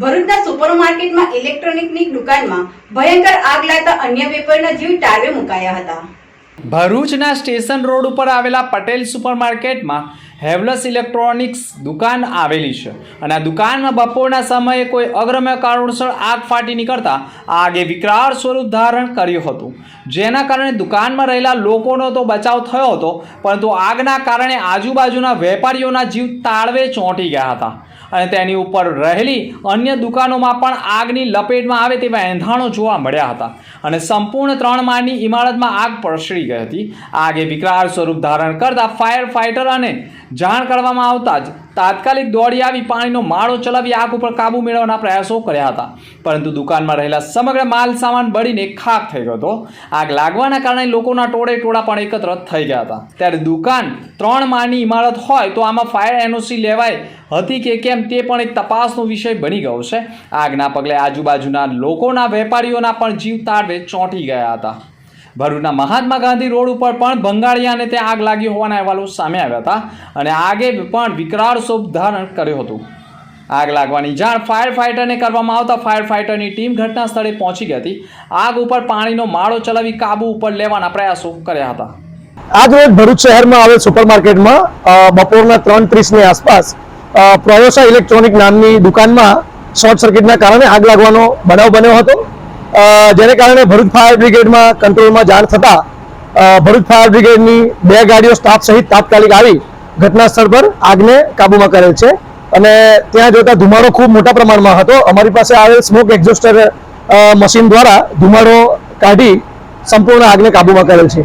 ભરૂચના સુપરમાર્કેટમાં ઇલેક્ટ્રોનિકની દુકાનમાં ભયંકર આગ લાગતા અન્ય વેપારીના જીવ ટાળવે મુકાયા હતા. ભરૂચના સ્ટેશન રોડ ઉપર આવેલા પટેલ સુપરમાર્કેટમાં હેવલસ ઇલેક્ટ્રોનિક્સ દુકાન આવેલી છે અને આ દુકાનમાં બપોરના સમયે કોઈ અગ્રમ્ય કારણોસર આગ ફાટી નીકળતા આગે વિકરાળ સ્વરૂપ ધારણ કર્યું હતું. જેના કારણે દુકાનમાં રહેલા લોકોનો તો બચાવ થયો હતો, પરંતુ આગના કારણે આજુબાજુના વેપારીઓના જીવ તાળવે ચોંટી ગયા હતા. અને તેની ઉપર રહેલી અન્ય દુકાનોમાં પણ આગની લપેટમાં આવે તેવા એંધાણો જોવા મળ્યા હતા. અને સંપૂર્ણ ત્રણ માળની ઇમારતમાં આગ પ્રસરી ગઈ હતી. આગે વિકરાળ સ્વરૂપ ધારણ કરતા ફાયર ફાઇટર અને જાણ કરવામાં આવતા જ તાત્કાલિક દોડી આવી, પાણીનો માળો ચલાવી આગ ઉપર કાબુ મેળવવાના પ્રયાસો કર્યા હતા. પરંતુ દુકાનમાં રહેલા સમગ્ર માલ સામાન બળીને ખાક થઈ ગયો હતો. આગ લાગવાના કારણે લોકોના ટોળે ટોળા પણ એકત્ર થઈ ગયા હતા. ત્યારે દુકાન ત્રણ માળની ઇમારત હોય તો આમાં ફાયર એનઓસી લેવાય હતી કે કેમ તે પણ એક તપાસનો વિષય બની ગયો છે. આગના પગલે આજુબાજુના લોકોના વેપારીઓના પણ જીવ તાળવે ચોંટી ગયા હતા. ભરૂચના મહાત્મા ગાંધી રોડ ઉપર પણ ભંગાળિયાને ત્યાં આગ લાગી હોવાના અહેવાલો સામે આવ્યા હતા અને આગે પણ વિકરાળ સ્વરૂપ ધારણ કર્યું હતું. આગ લાગવાની જાણ ફાયર ફાઇટરને કરવામાં આવતા ફાયર ફાઇટરની ટીમ ઘટના સ્થળે પહોંચી ગઈ હતી. આગ ઉપર પાણીનો માળો ચલાવી કાબુ ઉપર લેવાના પ્રયાસો કર્યા હતા. આજ રોજ ભરૂચ શહેરમાં આવેલ સુપરમાર્કેટમાં બપોરના ત્રણ ત્રીસની આસપાસ પ્રયોસા ઇલેક્ટ્રોનિક નામની દુકાનમાં શોર્ટ સર્કિટના કારણે આગ લાગવાનો બનાવ બન્યો હતો. જેને કારણે ભરૂચ ફાયર બ્રિગેડમાં કંટ્રોલમાં જાણ થતાં ભરૂચ ફાયર બ્રિગેડની બે ગાડીઓ સ્ટાફ સહિત તાત્કાલિક આવી ઘટના સ્થળ પર આગને કાબૂમાં કરેલ છે. અને ત્યાં જોતા ધુમાડો ખૂબ મોટા પ્રમાણમાં હતો. અમારી પાસે આવેલ સ્મોક એક્ઝોસ્ટર મશીન દ્વારા ધુમાડો કાઢી સંપૂર્ણ આગને કાબૂમાં કરેલ છે.